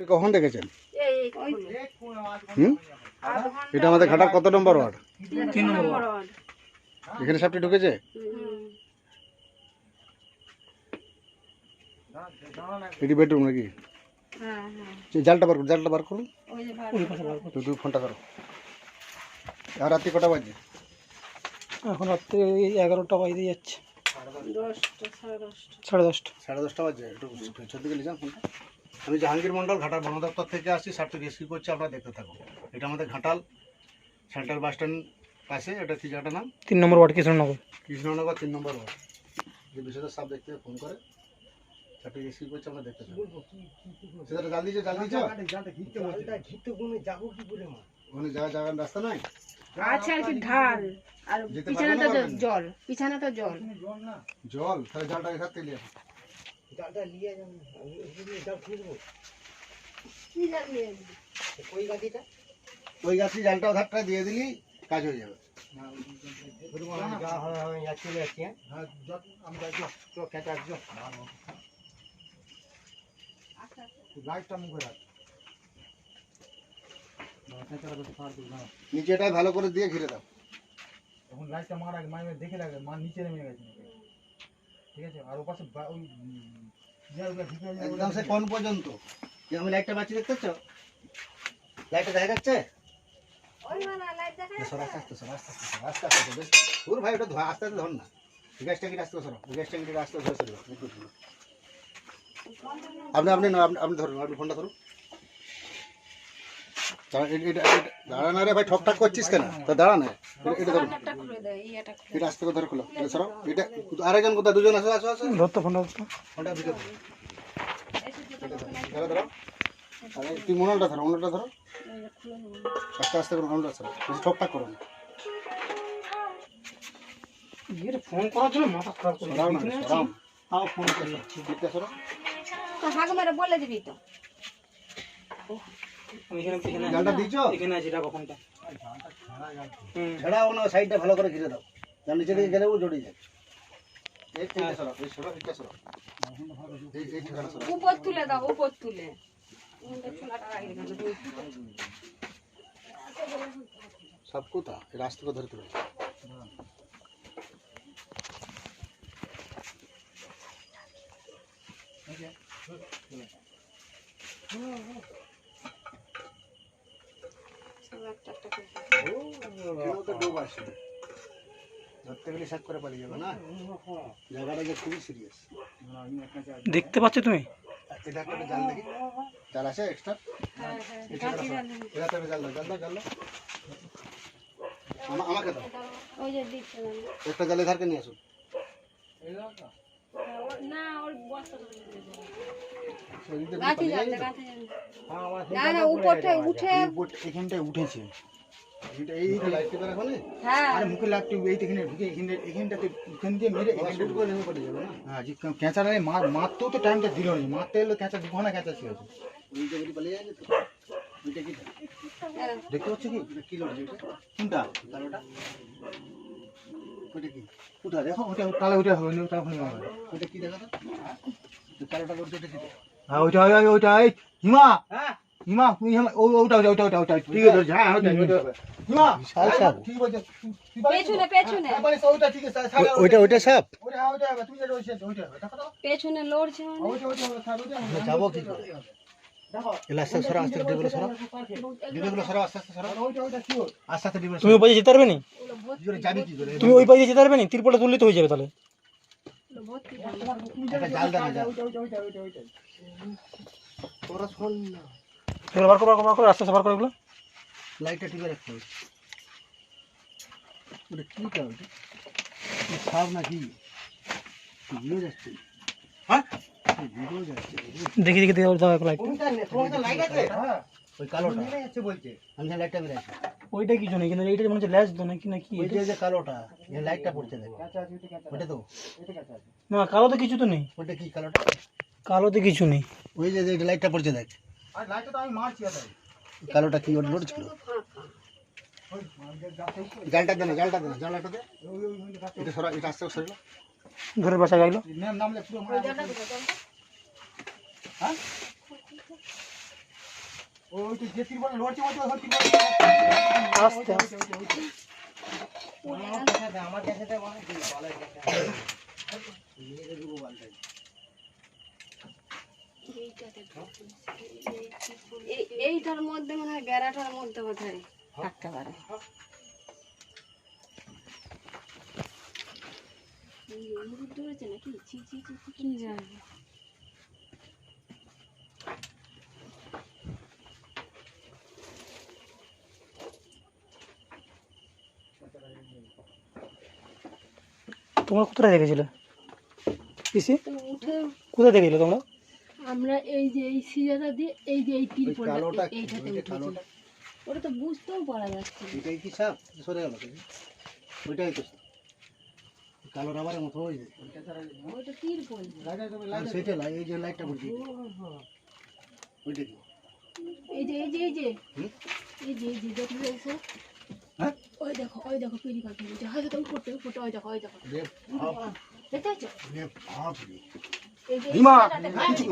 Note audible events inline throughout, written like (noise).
এটা কখন দেখেছেন? হুম? এটা আমাদের ঘাটার কত নম্বর ওয়ার্ড? তিন নম্বর এখানে সাপটি ঢুকেছে। এটি বেডরুম নাকি? হ্যাঁ হ্যাঁ জালটা বার করুন জালটা বার করুন। তুমি ফোনটা করো আর রাত্রি কটা বাজে? এখন রাত্রে ওই এগারোটা বাজতে যাচ্ছে। দশটা সাড়ে দশটা। সাড়ে দশটা। সাড়ে দশটা বাজে একটু পেছন দিকে নিয়ে যান ফোনটা। আমি জাহাঙ্গীর মন্ডল ঘাটাল বন দপ্তর থেকে আসছি সাপটি রেস্কিউ করছি আপনারা দেখতে থাকুন। এটা আমাদের ঘাটাল সেন্ট্রাল বাস স্ট্যান্ড পাশে এটা কি জায়গাটার নাম? তিন নম্বর ওয়ার্ড কৃষ্ণনগর। কৃষ্ণনগর তিন নম্বর ওয়ার্ড। যে বিষয়টা সাপ দেখতে ফোন করে সাপটি রেস্কিউ করছে আমরা দেখতে থাকুন। সেটা জাল দিয়েছ জাল দিয়েছ ওখানে যাওয়া যাওয়ার রাস্তা নাই? আছে আর কি ঢাল। আর যেতে পিছনে পারবে তো না পারবে না? জল? পিছনে তো জল জল তাহলে জালটা এখান থেকে নিয়ে আসো। ওই গাছটি জালটা ওধারটা দিয়ে দিলি কাজ হয়ে যাবে নিচেটা ভালো করে দিয়ে ঘিরে দাও এখন লাইটটা মার আগে মানে দেখে লাগে মা নিচে নেমে গেছে ঠিক আছে? আর ওপাশে ওই উম, ইয়েগুলো ঢুকে যায়, একদম সে কোন পর্যন্ত? যে আমি লাইটটা বাঁচিয়ে দেখতে পাচ্ছ? লাইটটা দেখা যাচ্ছে? সর আস্তে আস্তে সর আস্তে আস্তে আস্তে আস্তে সর ওর ভাই ওটা ধর আস্তে আস্তে ধর না। গ্যাসটা কি আস্তে সর গ্যাস কি আস্তে ধরে সর আপনি আপনি না আপনি আপনি ধরুন আপনি ফোনটা ধরুন। দাঁড়া, না রে ভাই ঠক ঠাক করছিস কেন? তা দাঁড়া না। এটা- এটা আস্তে করে ধরে খোলো। এটা সরো। এটা আরেকজন কোথায়? দুজন আসো আসো। আসো ধরতো ফোনটা। ফোনটা ভিতরে ধরো। ধরো আরে তুই মনলটা ধরো মনলটা ধরো। আস্তে আস্তে করে মনলটা ধরো। বেশি ঠক ঠাক করো না। ইয়ে ফোন করার জন্য মাথা খারাপ করে না তাও ফোন করে দিতে সরো। তো হাগ মেরে বলে দিবি তো। আমি এখানে এখানে জালটা দিয়েছ? এখানে আছি সাইডটা ভালো করে ঘিরে দাও। যার নিচে দিকে গেলেও জড়িয়ে যায়। এই এইটা সরো এই সরো এইটা সরো এই এই ঠিকানা সরো উপর তুলে দাও উপর তুলে। সব এই রাস্তা করে ধরে তুলে সব একটা একটা করে এখানেও তো ডোব আছে। ধরতে গেলে সাত করে পালিয়ে যাবে না? জায়গাটা যে খুবই সিরিয়াস দেখতে পাচ্ছ তুমি? এটা একটা জাল দেখি। জাল আছে এক্সট্রা হ্যাঁ হ্যাঁ এটা একটা জাল দাও জাল দাও জাল দাও। আমাকে দাও। ওই যে দিচ্ছে একটা জালে ধারকে নিয়ে আসুন। না ওর বস্তা না উপরটা উঠে এখানটায় উঠেছে। হ্যাঁ। হ্যাঁ ক্যাঁচাটা মারতেও তো টাইমটা দিল না। মারতে এলো ক্যাঁচা দু ঘণ্টা ক্যাঁচা ছিল কি দেখতে পাচ্ছ কি? কি কোনটা? কি? ওটা দেখো ওটা তাহলে ওটা হবে না, ওটা ওখানে হবে ওইটা কি দেখা তো কালোটা কি হ্যাঁ ওইটা ওইটা এই হিমা! হিমা তুই হিমা ও ওটা ওটা ওটা ওটা ওটা ঠিক আছে হ্যাঁ ওটা ওটা হিমা সাপ। ঠিক বলছে? পেছনে পেছনে হ্যাঁ, বলিস, ঠিক আছে সাদা ওইটা ওইটা সাপ ওইটা হ্যাঁ, ওইটা হবে তুমি যেটা বলছিস ওইটা দেখো তো পেছনে লড়ছে মানে ওইটা ওইটা সাদা যাব কি করে ওইটা ওইটা তুমি ওই পাশে যেতে পারবে নি কি করে যাবি কি করে তুমি ওই পাশে যেতে পারবে নি তিরপলটা তুললে তো হয়ে যাবে তাহলে তুমি জাল। ওইটা ওইটা ওইটা ওইটা ওইটা তোরা শোন না এগুলো বার করো বার করো, বার করো আস্তে আস্তে বার করো এগুলো। লাইটটা টিপে রাখতে হবে। ওটা কি টা ওটা কি সাপ নাকি? ভিডিও যাচ্ছে? হ্যাঁ? ভিডিও যাচ্ছে? দেখি দেখি দাও দাও লাইট লাইট আছে? হ্যাঁ। ওই কালোটা। বলছে? আমি লাইটটা বেড়ে আছি। ওইটা কিছু নেই কিন্তু এইটা মনে হচ্ছে ল্যাস দো নাকি নাকি ওই যে যে কালোটা যে লাইটটা পড়ছে দেখ। কাঁচা আছে ওইটা কাঁচা ওটা তো? ওইটা কাঁচা আছে। না কালো তো কিছু তো নেই। ওটা কি কালোটা? কালোতে কিছু নেই। ওই যে যে লাইটটা পড়ছে দেখ। আর লাইটটা তো আমি মারছি আর কালোটা কি ওটা লড়ছিল জালটা দে না জালটা দে না জালটা দে ওই ওই ওই গাছে এটা সরা এটা আস্তে করে সরিল ঘরের বাসা গাইলো নাম নামলে পুরো মারা ওই তো যে তিরপল লড়ছে ওই তো ওই তিরপল আস্তে আস্তে এই- এইটার মধ্যে মনে হয় বেড়াটার মধ্যে বোধহয় থাকতে পারে। তোমরা কোথায় দেখেছিলে? পিসি? উঠে কোথায় দেখেছিলে তোমরা? আমরা এই যে এই সিজাটা দিয়ে এই যে এই তিরপলটা এইটাতে ওইটা উঠেছিলাম ওটা তো বুঝতেও পারা যাচ্ছে না। এটাই কি সাপ? সরে গেল ওইটাই তো। কালো রাবারের মতো ওই যে ওইটা তিরপল সেটা লাই এই যে লাইটটা পড়ছে ওইটা কি এই যে এই যে এই যে। এই যে এই যে দেখো দেখো হ্যাঁ? ওই দেখো ওই দেখো পিড়ি পাখি হয়তো তুমি ফুটে ফুটে ওই দেখো ওই দেখো। দেখতে পাচ্ছ? হিমা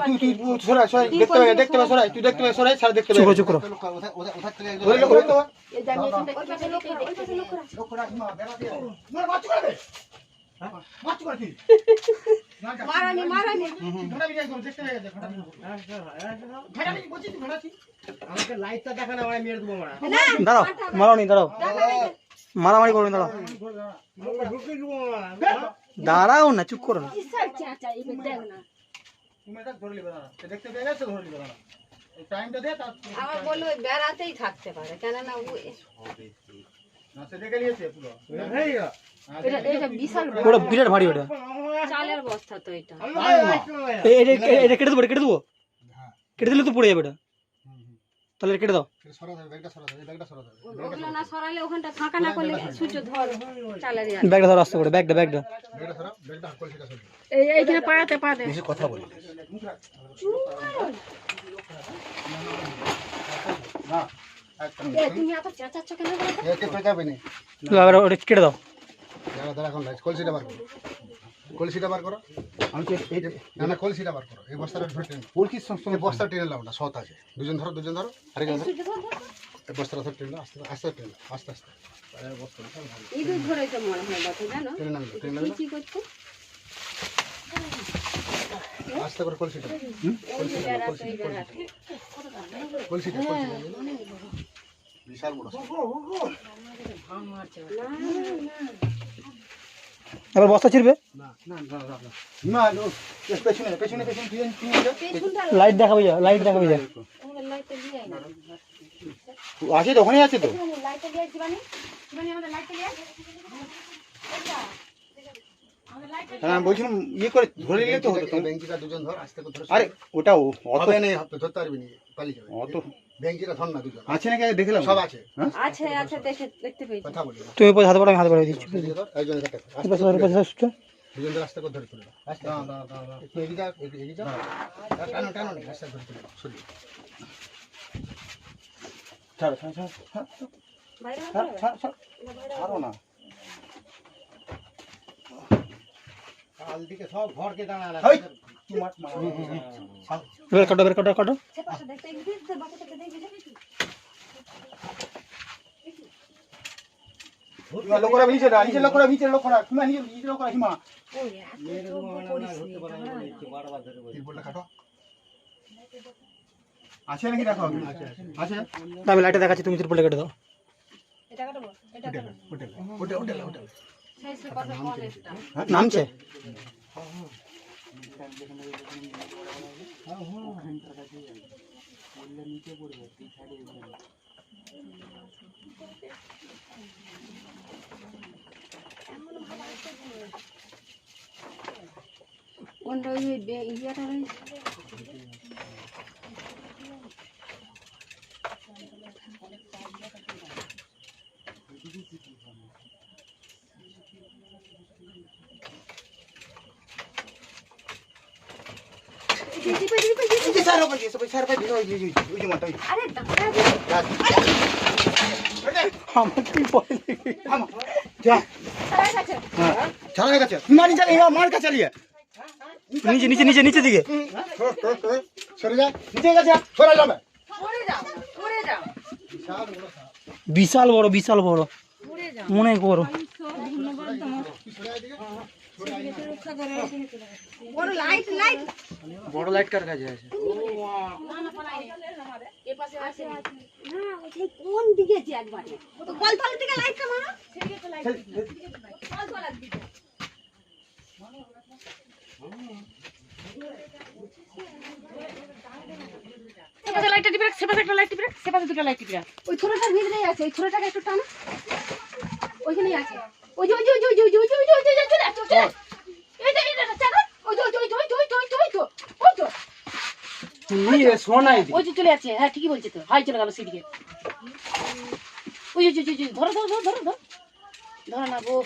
তুই তুই সরাই সরাই। দেখতে সরাই। তুই দেখতে পাবে সরাই স্যার দেখতে চুপ করো, চুপ ওঠা থেকে একজন ওই লোক ওই এই যে আমি এখান থেকে- লোক ওই পাশে লোক লোক করা হিমা বেলা দিয়ে তোমার মাছ করে হ্যাঁ? মাছ করে কি? (laughs) মারানি মারানি। ঘোড়া বিয়ে করে দেখতে পাবে ঘোড়া ঘোড়া বিয়ে বলছি তুই আমাকে লাইটটা দেখা না আমি মেরে দেবো মারা দাঁড়াও মারাও নি। দাঁড়াও মারামারি করবেন দাঁড়াও। দাঁড়াও না চুপ করো না। আমার বলল ওই বেড়াতেই থাকতে পারে কেননা ওটা বিরাট ভারী ওটা। চালের বস্তা তো এটা। কেটে দেবো কেটে দেবো। কেটে দিলে তো পড়ে যাবে এটা তাহলে কেটে দাও। ব্যাগটা ধর চালের। ব্যাগটা ধরো আসতে করে ব্যাগটা ব্যাগটা। এইখানে পাড়াতে পাড়াতে কথা বলি। কেটে দাও। কলসিটা কলসিটা বার করো। আমি তো এই না না কলসিটা বার করো। এই বস্তাটা ধরে টেনে কলসির সঙ্গে বস্তা টেনে লাও না সত আছে। দুজন ধরো দুজন ধরো। আরেকজন ধরো। এই বস্তাটা ধরে টেনে আস্তে আস্তে টেনে আস্তে আস্তে এই বস্তাটা ধরো, ভালো। মনে হয় বটে জানো? টেনে নাও টেনে নাও। কি কি আস্তে করে কলসিটা এই যে বেড়াতে এই বেড়াতে কলসিটা কলসিটা বিশাল বড়। না না তুই তুই পেছনটা লাইট দেখাবে যা লাইট দেখাবে যা। আছে তো ওখানেই আছে তো। ওখানে হ্যাঁ বলছিলাম ইয়ে করে ধরে নিলে তো হতো। বেঞ্চিটা দুজন ধর আস্তে করে ধরে আরে ওটা অত ধরতে পারবি না পালিয়ে যাবে। অত বেঞ্চিটা ধর না দুজন। আছে নাকি? দেখলাম। সব আছে। আছে আছে দেখে দেখতে পেয়েছি। কথা বলি। তুমি পয়সা হাতে আমি হাতে দিচ্ছি। এই পাশে পাশে ধরো, দুজন ধরে করে ধরে তুলে দাও। দাঁড়া, দাঁড়া, দাঁড়া, দাঁড়া। একটু এগিয়ে যাও, এগিয়ে যাও। টানো, টানো নি, আস্তে ধরে তুলে দাও, সরিয়ে। ছাড় ছাড় ছাড় ছাড়, বাইরে ছাড় হবে? ছাড় ছাড় ছাড়ো। না। কাল দিকে সব ঘরকে দাঁড়ালে। কাটো কাটো কাটো। হিমা। নিচে নিচে নিচে। আছে নাকি দেখো? আছে আমি লাইটে দেখাচ্ছি তুমি তিরপলটা কেটে দাও। এটা কাটবো, এটা কাটবো। হোটেলে, হোটেলে, হোটেলে, হোটেলে। সেই কথা বল একটা। নামছে কোনটা ওই ইয়েটা রয়েছে? নিচে নিচে নিচে নিচে নিচে গেছে সরে বিশাল বড় বিশাল বড়। মনে করো। ধন্যবাদ বড় লাইট কার কাছে আছে? কোন দিকে কলতলার দিকে লাইট কলতলার দিকে সেপাশে লাইটটা টিপে সেপাশে লাইট রাখ সেপাশে দুটো লাইট টিপে ওই ছোটটার ভিতরেই আছে, ওই ছোটটাকে একটু টানা। ওইখানেই আছে। ওই ওই ওই ওই ওই ওই ওই ওই চলে চলে এই যে ওই ওই চলে আছে হ্যাঁ ঠিকই তো হাই চলে গেল সেদিকে ওই যে, ওই ওই ধরো ধরো ধরো ধরো ধরো ধরো না গো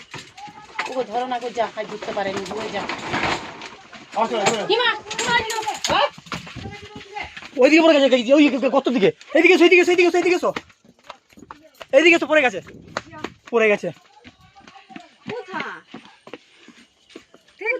ও ধরো না গো যা হাই বুঝতে পারেনি ওই যা হ্যাঁ? ওইদিকে পড়ে গেছে ওই কত দিকে এইদিকে পড়ে গেছে পড়ে গেছে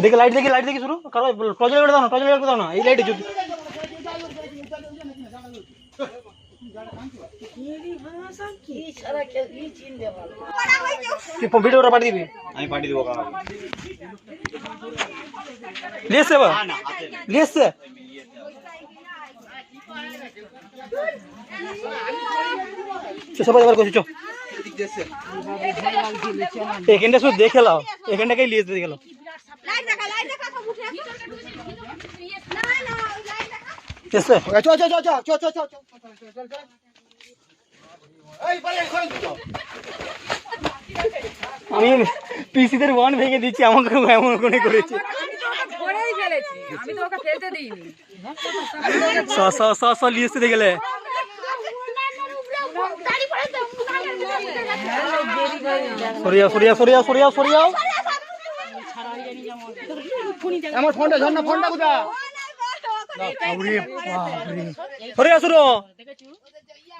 देख लाइट देखिए लाइट देखिए शुरू। करो प्रोजेक्ट लाइट ना टॉर्च लाइट ना। ये लाइट जो की वीडियो पार्टी दी আমি পার্টি দেব কারণ লেস লেস সবাই এবার করছি এখানটা শুধু দেখে লাও এখানটাকেই লিয়ে দেখা চ আমি পিসিদের ওয়ান ভেঙে দিচ্ছি আমাকে এমন করে করেছি। লিয়ে গেলে সরিয়া সরিয়া সরিয়া সরিয়া সরিয়া আমার ফোনটা ঝর্ণা ফোনটা কোথা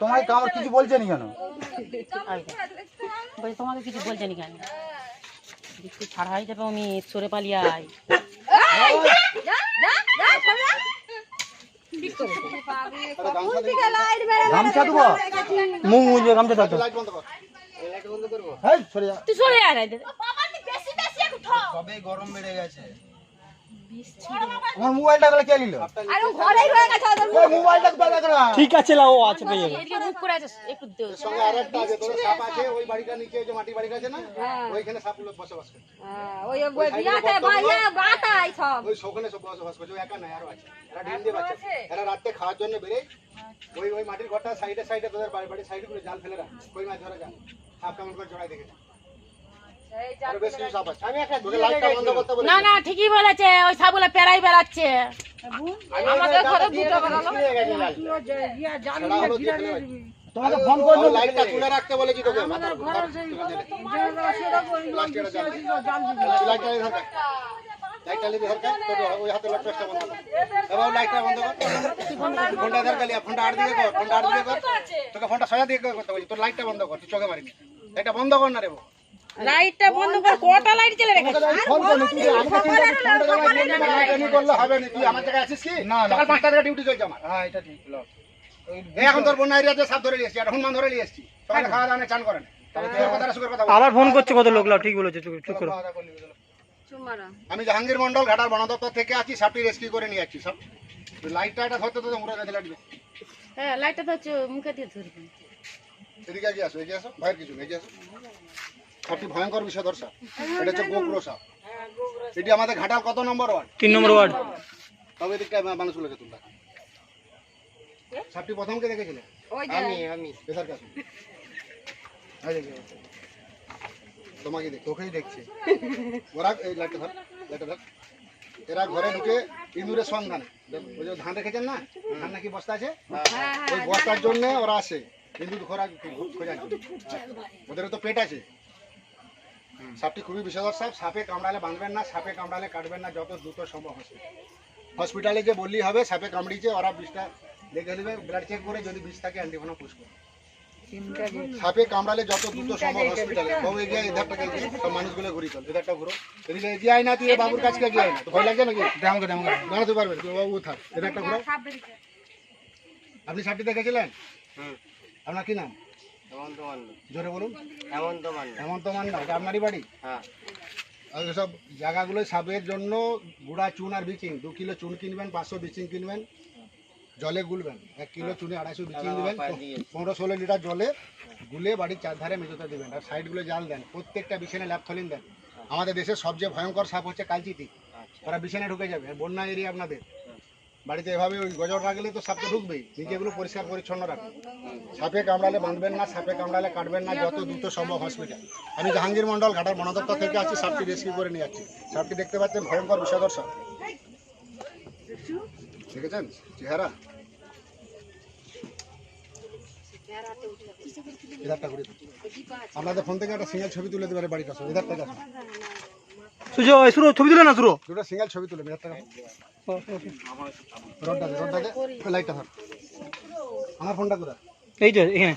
তোমায় কামড় কিছু বলছে নি কেন? বলে তোমাকে কিছু বলছে নি কেন? দেখতে ছাড়া হয়ে যাবে আমি সরে পালিয়ে আই গামছা দেবো মুখ মুজবে গামছা থাকতো লাইট বন্ধ কর লাইট বন্ধ করব সরে যা তুই সরে আয় সবে গরম বেড়ে গেছে। আমার মোবাইলটা গেলে কে নিল? আরে ঘরেই হয়ে গেছে ওই মোবাইলটা কোথায় গেছে না ঠিক আছে লাও আছে যাবে। এদিকে মুখ করে আছে একটু দে- সঙ্গে আরেকটা আছে তোর সাপ আছে ওই বাড়িটা নিচে যে মাটি বাড়িটা আছে না? ওইখানে সাপ লোক বসবাস করে। ওই বিয়াতে বাইরে বাতাই সব। ওই সৌখানে সব বসবাস ওই একা নাই আরও আছে। এরা ডিম দিয়ে বাচ্চা। এরা রাতে খাওয়ার জন্য বেরোয়। ওই ওই মাটির ঘরটা সাইডে সাইডে তোদের বাড়ি বাড়ির সাইডে করে জাল ফেলে রাখ। কই মাছ ধরা যায় সাপ কেমন করে জড়াই দেখেছে না না ঠিকই বলেছে ওই সাবগুলো পেরাই বেড়াচ্ছে আমাদের ঘরে দুটো। তোমাকে ফোন লাইটটা তুলে রাখতে বলেছি তোকে মাথার উপর। লাইটটা লাইটটা লাইটটা নিবি ধরকা, ওই হাতে বন্ধ কর। এবার লাইটটা বন্ধ কর। ফোনটা ধরকা লিয়া, ফোনটা আড় দিকে কর, ফোনটা আড় দিকে কর। তোকে ফোনটা সোজা দিকে করতে বলছি, তোর লাইটটা বন্ধ কর, তুই চোখে মারিনি। লাইটটা বন্ধ কর না রে বাবা। লাইটটা বন্ধ করে কটা লাইট রেখেছে ফোন তুই আমাকে চিন্তা করলে হবে না। তুই আমার জায়গায় আছিস কি? সকাল পাঁচটা থেকে ডিউটি চলছে আমার। হ্যাঁ এটা ঠিক লো। এখন তোর বন্যা এরিয়াতে সাপ ধরে নিয়ে এসছি, আর হনুমান ধরে নিয়ে এসছি। সকালে খাওয়া দাওয়া চান করে না। তবে তুই এর কথাটা সুখের কথা বল। আবার ফোন করছে কত লোক ঠিক বলেছে চুপ করো? আমি জাহাঙ্গীর মন্ডল ঘাটার বন দপ্তর থেকে আছি সাপটি রেস্কিউ করে নিয়ে যাচ্ছি সব লাইটটা এটা ধরতে তো মুড়ে গেছে লাগবে হ্যাঁ লাইটটা তো মুখে দিয়ে ধরবে এদিকে আসো এগিয়ে আসো ভয়ের কিছু নেই, এগিয়ে আসো সাপটি ভয়ঙ্কর বিষধর সাপ এটা হচ্ছে গোগ্র সাপ। এটি আমাদের ঘাটাল কত নম্বর ওয়ার্ড? তিন নম্বর ওয়ার্ড। তবে এদিকটা মানুষগুলোকে তুলতে সাপটি প্রথম কে দেখেছিলে আমি আমি। বেসার কাছে। তোমাকে দেখ তোকেই দেখছে। ওরা এই লাইটটা ধর লাইটটা ধর। এরা ঘরে ঢুকে ইঁদুরের সন্ধানে। ওই যে ধান রেখেছেন না? ধান নাকি বস্তা আছে? ওই বস্তার জন্য ওরা আসে। ইঁদুর খোরা খোঁজার জন্য ওদের তো পেট আছে। সাপটি খুবই বিষধর সাপ সাপে কামড়ালে বাঁধবেন না সাপে কামড়ালে কাটবেন না যত দ্রুত সম্ভব হসপিটাল হসপিটালে যে বললি হবে সাপে কামড়িয়েছে ওরা বিষটা দেখে নেবে ব্লাড চেক করে যদি বিষ থাকে অ্যান্টিভেনম পুশ করে সাপে কামড়ালে যত দ্রুত সম্ভব হসপিটালে। বাবু এগিয়ে এধারটাকে সব মানুষগুলো ঘুরি চল এধারটা ঘুরো। এদিকে এগিয়ে আয় না তুই বাবুর কাছকে এগিয়ে আয় না। ভয় লাগছে নাকি? আমাকে আমাকে। দাঁড়াতে পারবে তুই বাবু থাক এধারটা ঘুরো। আপনি সাপটি দেখেছিলেন? আপনার কি নাম? জোরে বলুন। হেমন্ত মান্না এটা আপনারই বাড়ি? আর সব জায়গাগুলো সাপের জন্য গুঁড়া চুন আর বিচিং দু কিলো চুন কিনবেন পাঁচশো বিচিং কিনবেন জলে গুলবেন। এক কিলো চুনে আড়াইশো বিচিং দিবেন পনেরো ষোলো লিটার জলে গুলে বাড়ির চারধারে মেঝোতে দিবেন আর সাইডগুলো জাল দেন প্রত্যেকটা বিছানে ল্যাপথলিন দেন। আমাদের দেশের সবচেয়ে ভয়ঙ্কর সাপ হচ্ছে কালচিতি। ওরা বিছানে ঢুকে যাবে বন্যা এরিয়া আপনাদের। বাড়িতে এভাবে ওই গজর রাখলে তো সাপ ঢুকবেই। নিজেগুলো পরিষ্কার পরিচ্ছন্ন রাখবেন সাপে কামড়ালে বাঁধবেন না সাপে কামড়ালে কাটবেন না যত দ্রুত সম্ভব হসপিটাল আমি জাহাঙ্গীর মন্ডল ঘাটার বন দপ্তর থেকে আছি সাপটি রেস্কিউ করে নিয়ে যাচ্ছি। সাপটি দেখতে পাচ্ছেন ভয়ঙ্কর বিষধর সাপ। দেখেছেন? চেহারা? আপনাদের ফোন থেকে একটা সিঙ্গেল ছবি তুলে দেবে বাড়ির কাছে এধার আসুন। সুজয় সুরো ছবি তুলে না সুরো দুটো সিঙ্গেল ছবি তুলে এধার থেকে এখানে।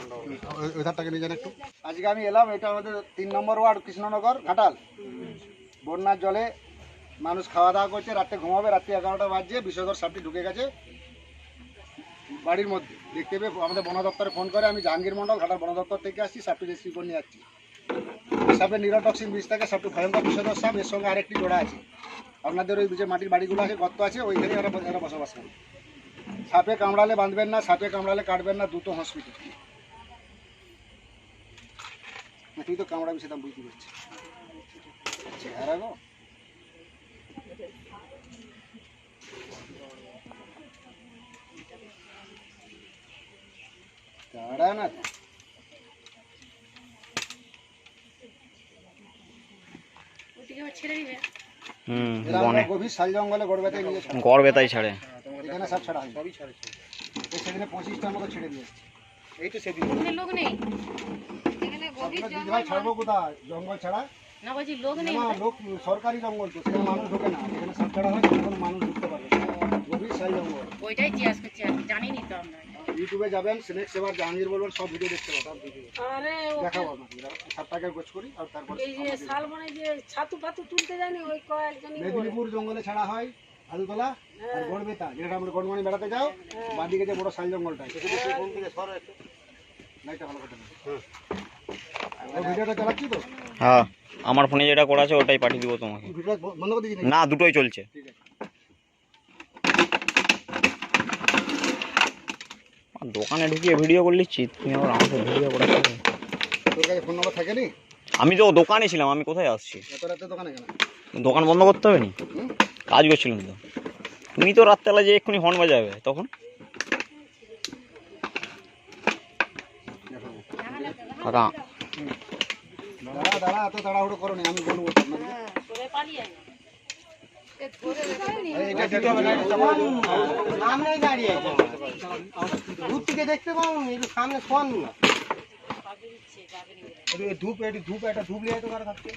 ওই- নিয়ে যান একটু। আজকে আমি এলাম এটা আমাদের তিন নম্বর ওয়ার্ড কৃষ্ণনগর ঘাটাল। বন্যার জলে মানুষ খাওয়া দাওয়া করছে রাত্রে ঘুমাবে রাত্রি এগারোটা বাজছে বিষধর সাপটি ঢুকে গেছে বাড়ির মধ্যে। দেখতে পেয়ে আমাদের বন দপ্তরে ফোন করে আমি জাহাঙ্গীর মন্ডল ঘাটাল বন দপ্তর থেকে আসছি সাপটি রেস্কিউ করে নিয়ে যাচ্ছি সাপের নিরটক্সিন বিষ থাকে সাপটি ভয়ঙ্কর বিষধর সাপ এর সঙ্গে আরেকটি জোড়া আছে। আপনাদের ওই যে মাটির বাড়িগুলো আছে গর্ত আছে ওইখানে এরা এরা বসবাস করে। সাপে কামড়ালে বাঁধবেন না, সাপে কামড়ালে কাটবেন না, দুটো হসপিটাল তুই তো কামড়াবি, সেটা বুঝতে পারছি। চেহারা গো। না। ছেড়ে দিবে। এরা আমরা গভীর শাল জঙ্গলে গড়বেতে নিয়ে ছাড়া। এখানে সব ছাড়া হয়। সবই ছাড়ে এই সেদিনে পঁচিশটার মতো ছেড়ে দিয়েছে এই তো সেদিন। ওখানে লোক নেই। দিদিভাই ছাড়বো কোথায়? জঙ্গল ছাড়া? না বলছি লোক নেই। না লোক সরকারি জঙ্গল তো সেখানে মানুষ ঢোকে না। এখানে সব ছাড়া হয় সেখানে মানুষ ঢুকতে পারবে শাল ওইটাই জিজ্ঞাস করছি জানিনি তো আমরা। ইউটিউবে যাবেন সিনেক সেবার জাহাঙ্গীর বলবেন সব ভিডিও দেখতে পাবেন সব ভিডিও আরে দেখাবো আপনাকে সাতটাকে গোছ করি আর তারপর এই যে শালবনে যে ছাতু ফাতু তুলতে জানি ওই কয়েকজনই মেদিনীপুর জঙ্গলে ছাড়া হয় ভাদুতলা আর গড়বেতা যেটা আমরা গড়মানি বেড়াতে যাও বাদিকে যে বড় শাল জঙ্গলটা কোন সরো একটু। ভালো। ভিডিওটা চালাচ্ছি তো? হ্যাঁ আমার ফোনে যেটা করা আছে ওটাই পাঠিয়ে দিব তোমাকে। বন্ধ করে না দুটোই চলছে। ঠিক আছে। দোকানে ঢুকিয়ে ভিডিও করে নিচ্ছি তুমি আবার আমাকে ভিডিও করে তোর কাছে ফোন নম্বর থাকে নি আমি তো দোকানে ছিলাম আমি কোথায় আসছি? এত রাতে দোকানে কেন দোকান বন্ধ করতে হবে নি? কাজ করছিলাম তো। তুমি তো রাত্রেবেলা যে এক্ষুনি হর্ন বাজাবে তখন? কাকা দাঁড়া দাঁড়া এত তাড়াহুড়ো করো নি আমি বলব সামনে দাঁড়িয়ে দূর থেকে দেখতে পাবো একটু সামনে শোন না ধূপ একটু ধূপ একটা ধূপ লিয়ে তো কারও থাকছে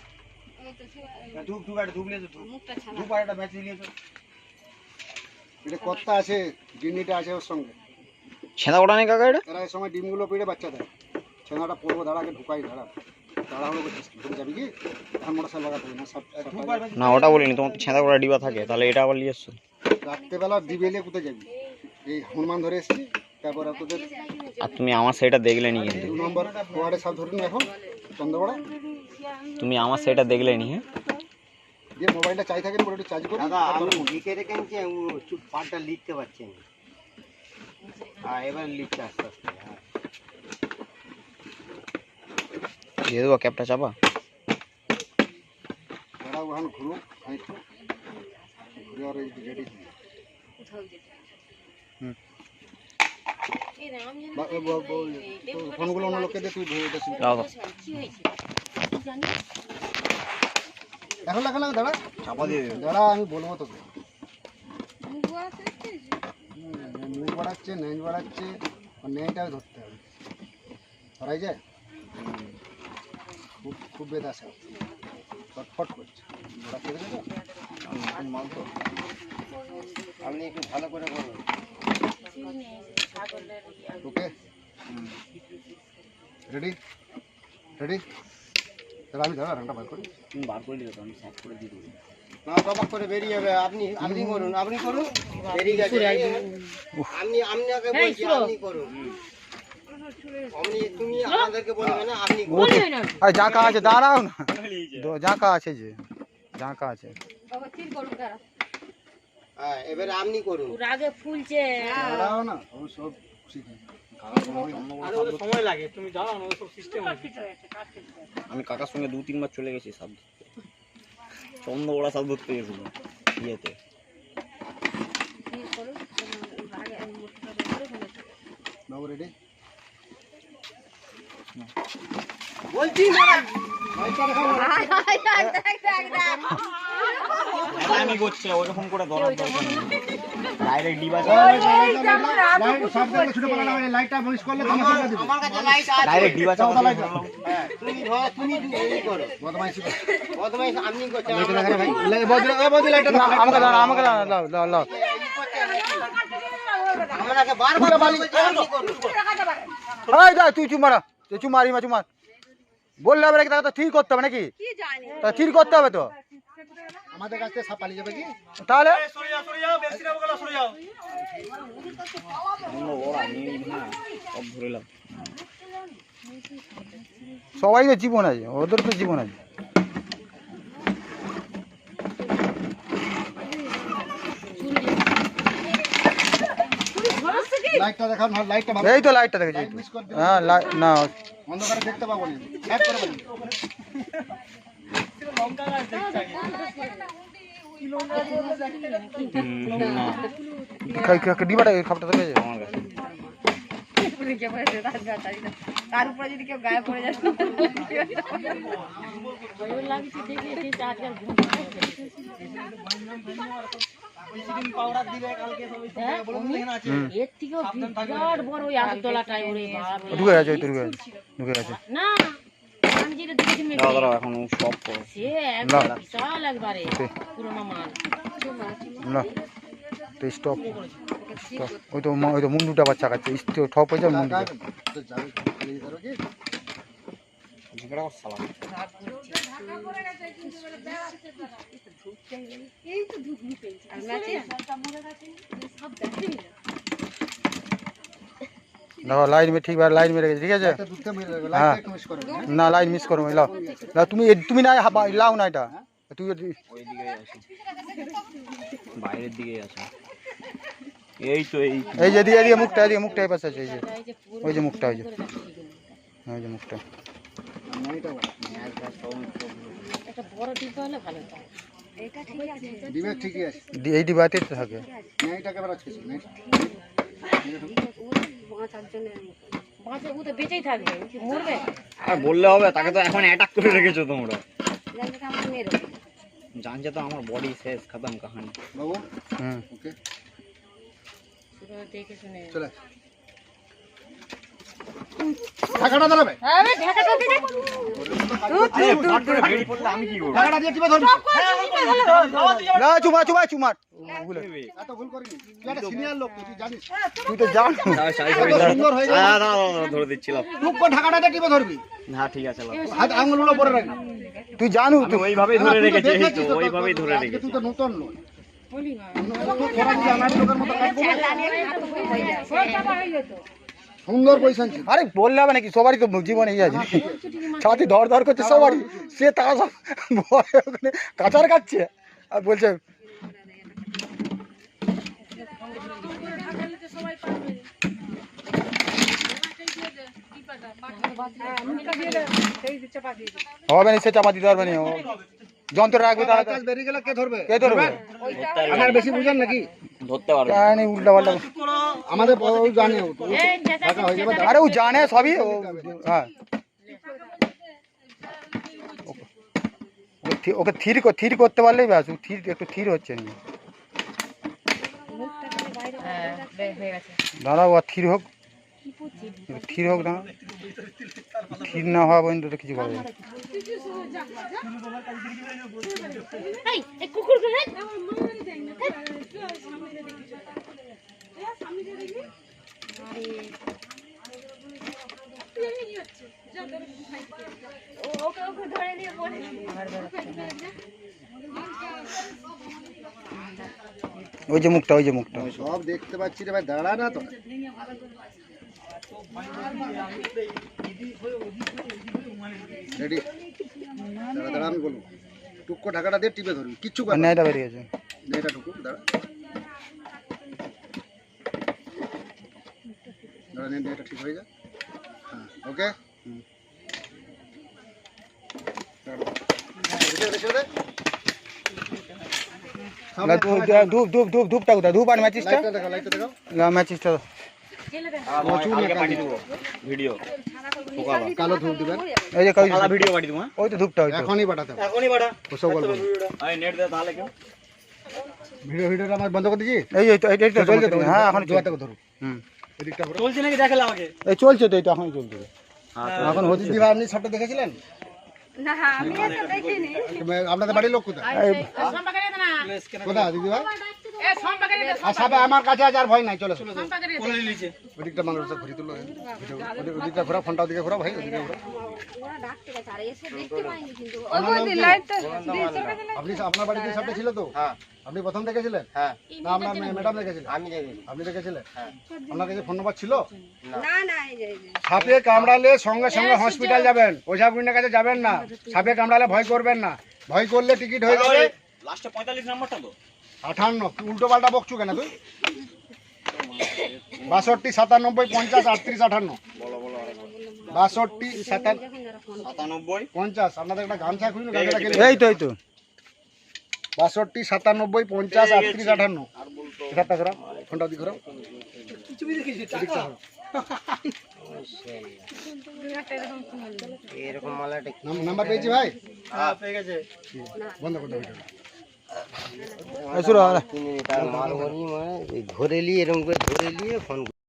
ধূপ ধূপ একটা ধূপ লিয়ে তো ধূপ। ধূপ আর একটা ব্যাটারি লিয়ে তো এটা কর্তা আছে আছে ওর সঙ্গে। ছেঁদা ওটা নেই কাকা এটা? এরা এই সময় ডিমগুলো পেড়ে বাচ্চা দেয়। ছেনাটা পড়ব দাঁড়াকে ঢুকাই দাঁড়া। তাড়াহুড়ো করছিস কি? ঘুরে যাবি কি? এখন মোটর সাইকেল লাগাতে হবে না সব ধূপ আর ব্যাটারি না ওটা বলিনি তোমার ছেঁদা ওটা ডিবা থাকে তাহলে এটা আবার নিয়ে এসছো রাত্রেবেলা দিবেলে কোথায় যাবি? এই হনুমান ধরে এসেছি তারপর আর তোদের আর তুমি আমার সেটা দেখলে নি কিন্তু। দু নম্বর ওয়ার্ডে সব ধরুন এখন চন্দ্রপাড়া তুমি আমার সেটা দেখলে নি হ্যাঁ? দিয়ে মোবাইলটা চাই থাকেন পরে একটু চার্জ করি দাদা তারপরে আমি ফোন। লিখে রেখেছি চুপ পাটটা লিখতে পারছি না। হ্যাঁ এবার লিখতে আস্তে আস্তে হ্যাঁ দিয়ে দেবো ক্যাবটা চাপা ফোনগুলো অন্য লোককে দিয়ে তুই এখন লাগা দাঁড়া চাপা দিয়ে দাঁড়া আমি বলব তোকে মুখ বাড়াচ্ছে নেঞ্জ বাড়াচ্ছে আর নেইটাও ধরতে হবে ধরাই যায় খুব খুব বেদাস ফটফট করছে। ওরা খেতে দেবে আপনি একটু ভালো করে বলুন। ওকে। রেডি? রেডি? তাহলে আমি দাঁড়া রান্না বার করি। বার করে দিলে তো আমি সাইড করে দিয়ে দেবো। না টপাক করে বেরিয়ে যাবে। আপনি আপনি করুন আপনি করুন। বেরিয়ে গেছে আপনি আপনাকে বলছি আপনি করুন। আপনি তুমি আমাদেরকে বলবে না আপনি করুন। বলবে না আরে যা কা আছে দাঁড়াও না। আছে যে আছে। হ্যাঁ এবারে আপনি করুন। আগে ফুলছে দাঁড়াও না। সব শিখি। সময় লাগে তুমি দাঁড়াও না সব সিস্টেম আমি কাকার সঙ্গে দু তিনবার চলে গেছি সাপ ধরতে। চন্দ্র ওরা সাপ ধরতে গেছিল ইয়েতে রেডি বলছি আমি করছে ওরকম করে ছুটে পালানো লাইটটা বন্ধ করলে তোমার আমার কাছে লাইট আছে। ডাইরেক্ট তুমি ধরো তুমি এই বদমাইশি ভাই লাইটটা দাও আমাকে আমাকে বারবার এই তুই মারা। তুই চুমারি মা চুমার বললে হবে নাকি? তাকে তো ঠিক করতে হবে নাকি? তা ঠিক করতে হবে তো। আমাদের কাছ থেকে সাপ পালিয়ে যাবে কি? তাহলে? সবাই তো জীবন আছে ওদের তো জীবন আছে। লাইটটা দেখাও লাইটটা ভালো এই তো লাইটটা দেখেছি হ্যাঁ লাইট না। অন্ধকারে দেখতে পাবো না। করে বলি ডিবাটা খাপটা দেখেছে আমার কাছে তার উপরে যদি কেউ গায়ে পড়ে যায় লাগছে দেখে দেখে আজকাল হ্যাঁ। ঢুকে গেছে তো ঢুকে ঢুকে গেছে। না আমি যেটা দেখেছি মেপে, দাঁড়াও দাঁড়াও এখন সব করো। সে একবার বিশাল একবারে পুরোনো মাল না তো স্টপ স্টপ ওই তো ওই তো মুন্ডুটা বাচ্চা খাচ্ছে ঠপ হয়ে যাবে মুন্ডুটা তো যাবে পালিয়ে যাবে কি ঝগড়া কর সালা দেখো লাইন মে ঠিক লাইন মেরে গেছে ঠিক আছে একটা দুধটা মেরে দেবে হ্যাঁ। লাইটটা একটু মিস করো না লাইন মিস করো লাও লাও তুমি এ- তুমি না হাবা- লাও না এটা তুই এ- ওই দিকেই আছে বাইরের দিকেই আছে এই তো এই এই যে এদিকে এদিকে মুখটা এদিকে মুখটা এই পাশে আছে এই যে। এই যে পুরো ওই যে মুখটা ওই যে। হ্যাঁ, ওই যে মুখটা। এই ডিবাতে থাকে। আর বললে হবে তাকে তো এখন অ্যাটাক করে রেখেছো তোমরা। জানছে তো আমার বডি শেষ খতম কাহানি। বাবু হুম। ওকে দেখে শুনে। চলে ঢাকাটা দাঁড়াবে। আরে ঢাকাটা তুই জান হয়ে ঢাকাটা তুই জানু তুই ওইভাবেই ধরে তুই রেখেছি এই দেখেছিস তো তো, তোর- ওইভাবেই ধরে আজকে রেখেছি। তুই তো নতুন নয়। বলি না। তোরা যদি আমার লোকের মতো কাজ সুন্দর পয়সা আরে বললে হবে নাকি? সবারই তো জীবনে এই আছে। ছাতি ধর ধর করছে সবারই। সে তারা সব ওখানে কাঁচার কাটছে আর বলছে হবে না সে চাপা দিতে পারবে না। ও যন্ত্র রাখবে তারা কাজ বেরিয়ে গেলে কে ধরবে? কে ধরবে? আপনার বেশি বুঝেন নাকি? জানি উল্টা পাল্টা আমাদের জানে আরে ও জানে সবই ও হ্যাঁ। ওকে থির থির করতে পারলেই ব্যাস থির একটু থির হচ্ছে না। হ্যাঁ দাঁড়াও থির হোক। থির হোক দাঁড়া থির না হওয়া পর্যন্ত তো কিছু করবে না। এই এই কুকুর কে ওই যে মুখটা ওই যে মুখটা। সব দেখতে পাচ্ছি রে ভাই দাঁড়া না তো। রেডি। দাঁড়া দাঁড়া আমি বলব। টুকো ঢাকাটা দিয়ে টিপে ধরবি। কিচ্ছু কর না নেটা বেরিয়ে গেছে এটা টুকু দাঁড়া। দাঁড়া নে এটা ঠিক হয়ে যা। হ্যাঁ ওকে? না, ধূপ ধূপ ধূপ ধূপ ধূপটা কোথায়? ধূপ আর ভিডিও। কালো ধূপ দিবেন। এই যে কই ভিডিও পাঠিয়ে দেবো ওই তো ধূপটা ওই এখনই পাঠাতে এখনই বাড়া ওসব বলব না। নেট দে তাহলে কেউ। ভিডিও ভিডিওটা আমার বন্ধ করে দিয়েছি এই এই তো চলছে তো হ্যাঁ এখন হুম। এদিকটা চলছে নাকি? দেখালে আমাকে। এই চলছে তো এই তো এখনই চলছে। এখন হচ্ছে দিবা আপনি সবটা দেখেছিলেন? না আমি তো দেখিনি। আপনাদের বাড়ির লোক কোথায়? না কোথায় দিদি ভাই? এ সম্পাকে দে আর সাবে আমার কাছে আছে আর ভয় নাই চলো। ওদিকটা মানুষ ঘুরি তুলো ওদিকটা ঘোরা ফোনটা ওদিকে ভাই ওদিকে আপনি আপনার বাড়িতে সাপটা ছিল তো? হ্যাঁ। আপনি প্রথম দেখেছিলেন? হ্যাঁ। না আপনার ম্যাডাম দেখেছিলেন? আমি আপনি দেখেছিলেন? হ্যাঁ। আপনার কাছে ফোন নাম্বার ছিল। সাপে কামড়ালে সঙ্গে সঙ্গে হসপিটাল যাবেন। ওঝা গুন্ডের কাছে যাবেন না। সাপে কামড়ালে ভয় করবেন না। ভয় করলে টিকিট হয়ে যাবে। লাস্টে পঁয়তাল্লিশ নাম্বারটা তো। আঠান্ন। উল্টো পাল্টা বকছু কেন তুই? বাষট্টি সাতানব্বই পঞ্চাশ আটত্রিশ আঠান্ন। বাষট্টি সাতান সাতানব্বই? পঞ্চাশ। আপনাদের একটা গামছা খুঁজুন এই তো এই তো। বাষট্টি সাতানব্বই পঞ্চাশ আটত্রিশ আঠান্ন। এখানটা ঘোরাও ফোনটা দিকে ঘোরাও এরকম নাম্বার পেয়েছি ভাই? হ্যাঁ পেয়ে গেছে। বন্ধ করতে ধরে নিয়ে এরকম করে ধরে নিয়ে ফোন